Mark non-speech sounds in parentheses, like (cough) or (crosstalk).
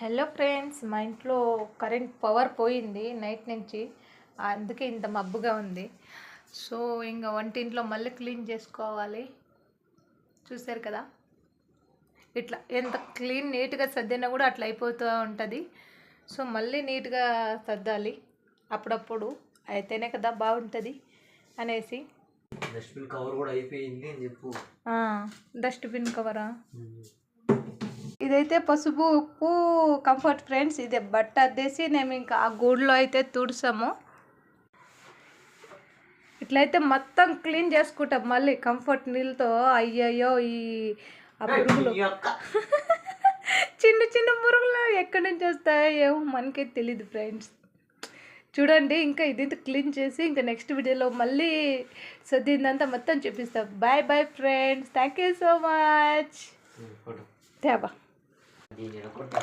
Hello friends మా ఇంట్లో current power పోయింది నైట్ నుంచి. అందుకే ఇంత మబ్బుగా ఉంది. సో ఇంకా వంటింట్లో మళ్ళీ క్లీన్ చేసుకోవాలి. చూసారు కదా? ఇట్లా ఎంత క్లీన్ నీట్గా సర్దినా కూడా అట్లా అయిపోతూ ఉంటుంది. సో మళ్ళీ నీట్గా సర్దాలి. అప్పుడప్పుడు అయితేనే కదా బాగుంటుంది అనేసి. డస్ట్బిన్ కవర్ కూడా అయిపోయింది అని చెప్పు. డస్ట్బిన్ కవరా? ఇదైతే పసుపు ఉప్పు కంఫర్ట్ ఫ్రెండ్స్ ఇది బట్ట అద్దేసి మేము ఇంకా ఆ గూడులో అయితే తుడిసాము. ఇట్లయితే మొత్తం క్లీన్ చేసుకుంటాం మళ్ళీ కంఫర్ట్ నీళ్ళతో. అయ్యయ్యో ఈ ఆ పురుగులు. (laughs) చిన్న చిన్న పురుగులు ఎక్కడి నుంచి వస్తాయో ఏమో మనకే తెలియదు ఫ్రెండ్స్ చూడండి ఇంకా ఇది క్లీన్ చేసి ఇంకా నెక్స్ట్ వీడియోలో మళ్ళీ సర్దిందంతా మొత్తం చూపిస్తాం. Bye bye friends thank you so much తేబా Glielo colpa